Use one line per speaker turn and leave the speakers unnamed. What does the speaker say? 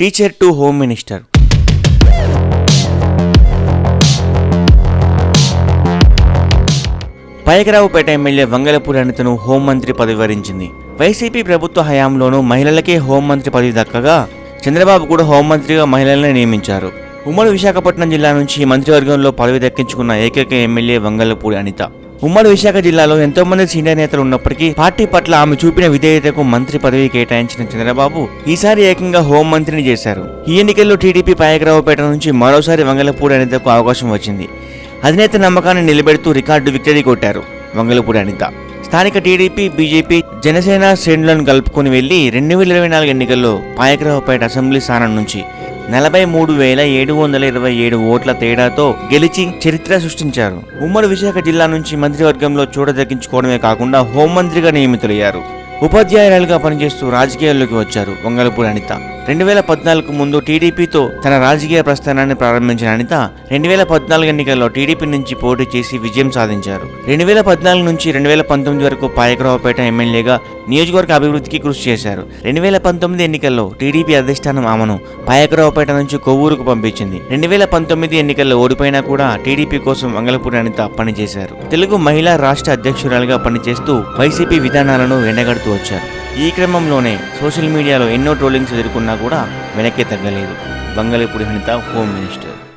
Teacher to home minister. Payakaraopeta MLA Vangalapudi అనితను హోంమంత్రి పదవి వరించింది. వైసీపీ ప్రభుత్వ హయాంలోనూ మహిళలకే హోంమంత్రి పదవి దక్కగా చంద్రబాబు కూడా హోంమంత్రిగా మహిళలనే నియమించారు. ఉమ్మడి విశాఖపట్నం జిల్లా నుంచి మంత్రివర్గంలో పదవి దక్కించుకున్న ఏకైక ఎమ్మెల్యే వంగలపూడి అనిత. ఉమ్మడి విశాఖ జిల్లాలో ఎంతో మంది సీనియర్ నేతలు ఉన్నప్పటికీ పార్టీ పట్ల ఆమె చూపిన విధేయతకు మంత్రి పదవి కేటాయించిన చంద్రబాబు ఈసారి ఏకంగా హోంమంత్రిని చేశారు. ఈ ఎన్నికల్లో టీడీపీ పాయకరావుపేట నుంచి మరోసారి వంగలపూడి అనితకు అవకాశం వచ్చింది. అధినేత నమ్మకాన్ని నిలబెడుతూ రికార్డు విక్టరీ కొట్టారు వంగలపూడి అనిత. స్థానిక టీడీపీ బీజేపీ జనసేన శ్రేణులను కలుపుకొని వెళ్ళి రెండు వేల ఇరవై నాలుగు ఎన్నికల్లో పాయకరావుపేట అసెంబ్లీ స్థానం నుంచి నలభై మూడు వేల ఏడు వందల ఇరవై ఏడు ఓట్ల తేడాతో గెలిచి చరిత్ర సృష్టించారు. ఉమ్మడి విశాఖ జిల్లా నుంచి మంత్రివర్గంలో చూడదగ్గించుకోవడమే కాకుండా హోంమంత్రిగా నియమితులయ్యారు. ఉపాధ్యాయురాలుగా పనిచేస్తూ రాజకీయాల్లోకి వచ్చారు వంగలపూడి అనిత. రెండు వేల పద్నాలుగు ముందు టీడీపీతో తన రాజకీయ ప్రస్థానాన్ని ప్రారంభించిన అనిత రెండు వేల పద్నాలుగు ఎన్నికల్లో టీడీపీ నుంచి పోటీ చేసి విజయం సాధించారు. రెండు వేల పద్నాలుగు నుంచి రెండు వేల పంతొమ్మిది వరకు పాయకరావుపేట ఎమ్మెల్యేగా నియోజకవర్గ అభివృద్ధికి కృషి చేశారు. రెండు వేల పంతొమ్మిది ఎన్నికల్లో టీడీపీ అధిష్టానం ఆమెను పాయకరావుపేట నుంచి కొవ్వూరుకు పంపించింది. రెండు వేల పంతొమ్మిది ఎన్నికల్లో ఓడిపోయినా కూడా టీడీపీ కోసం వంగలపూడి అనిత పనిచేశారు. తెలుగు మహిళా రాష్ట్ర అధ్యక్షురాలుగా పనిచేస్తూ వైసీపీ విధానాలను ఎండగడుతూ వచ్చారు. ఈ క్రమంలోనే సోషల్ మీడియాలో ఎన్నో ట్రోలింగ్స్ ఎదుర్కొన్నా కూడా వెనక్కి తగ్గలేదు. బంగళపూడి హనిత హోమ్ మినిస్టర్